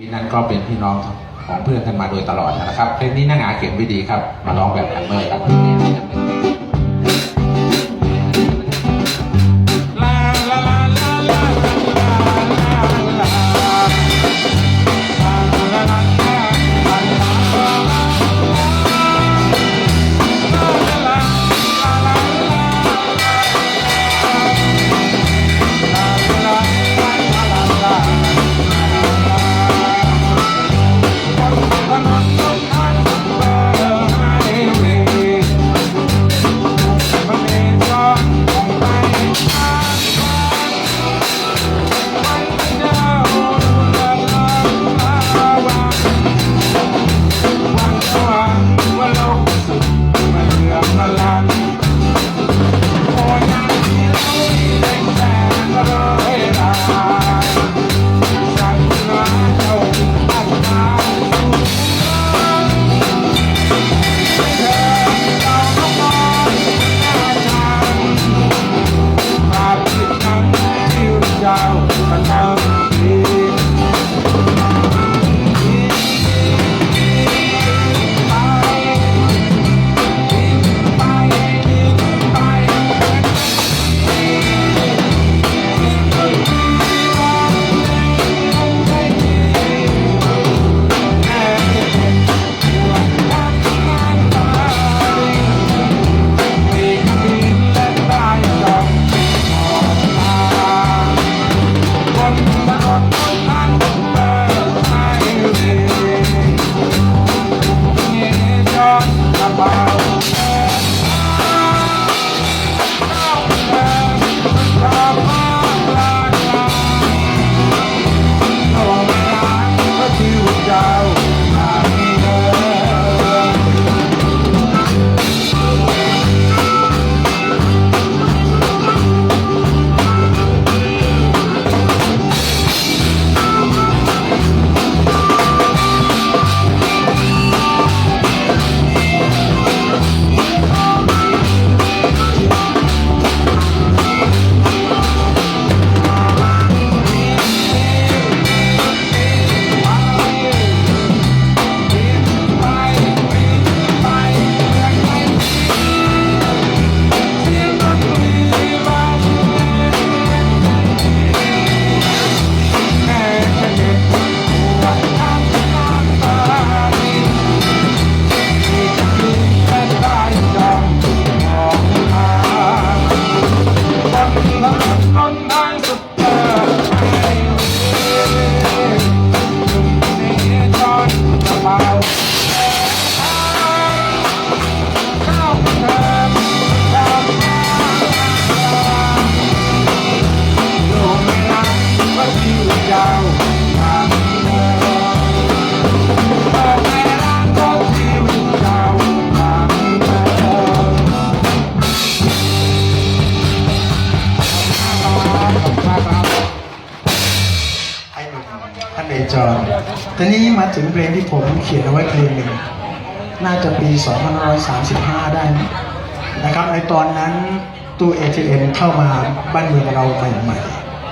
วินั้นก็เป็นพี่น้องของเพื่อนกันมาโดยตลอดนะครับเพลงนี้นักหาเขียนไว้ดีครับ มาร้องแบบแฮมเมอร์ครับ ไทีนี้มาถึงเพลงที่ผมเขียนเอาไว้เพลงหนึ่งน่าจะปี 2535 ได้นะครับในตอนนั้นตู้ ATM เข้ามาบ้านเมืองเราใหม่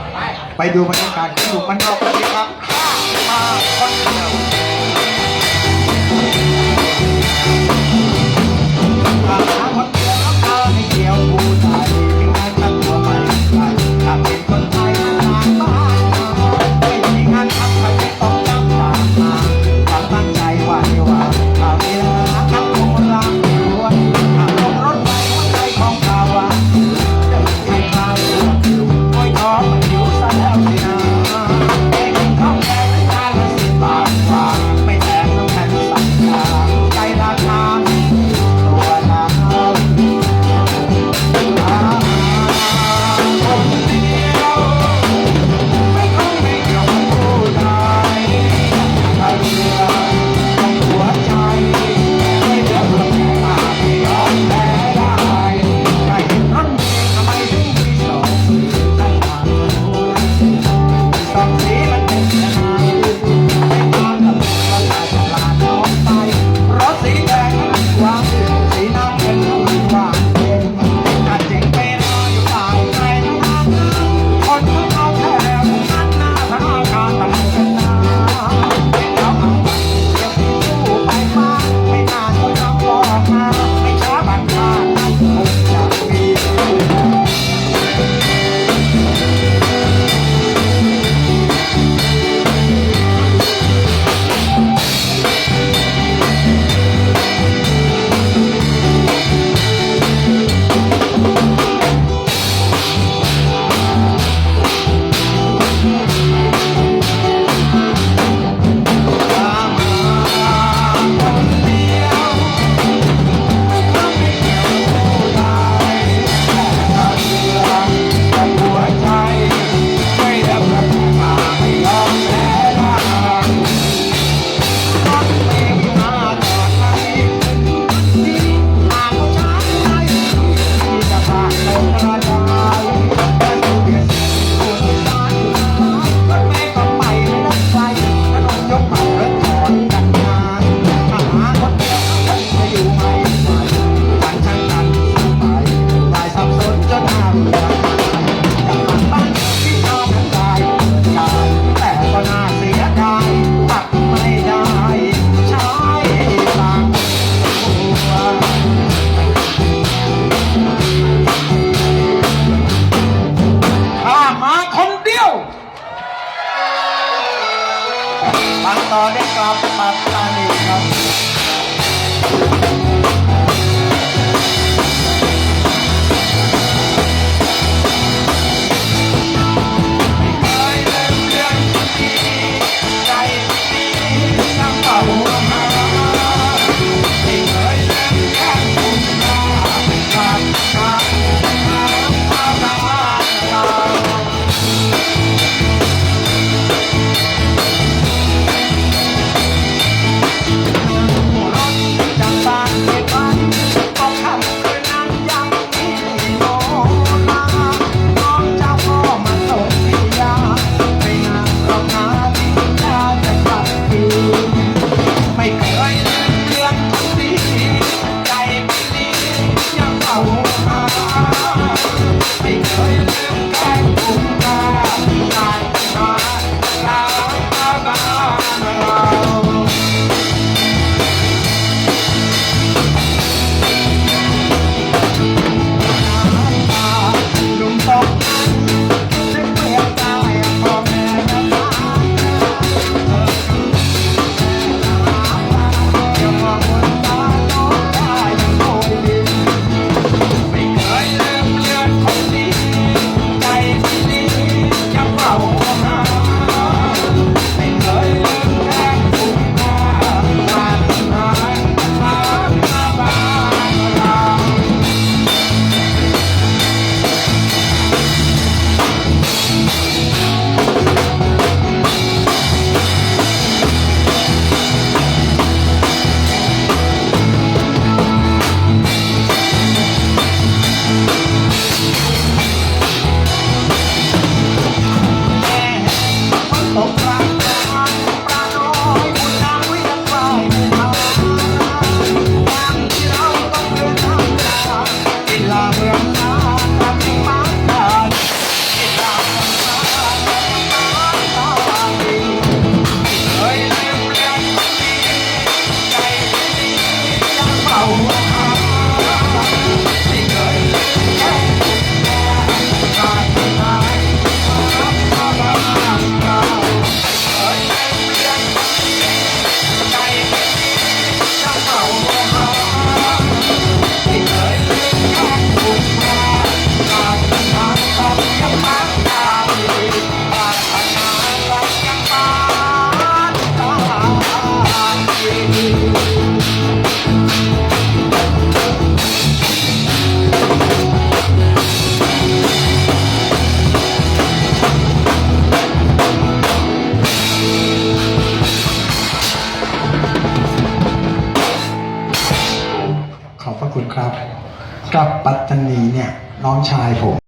ๆ ไปดูบรรยากาศกันดูมันออกกันดีครับ มาคนเดียวอาคนเดียวแล้วเอาให้เกี่ยวผู้ น้องชายผม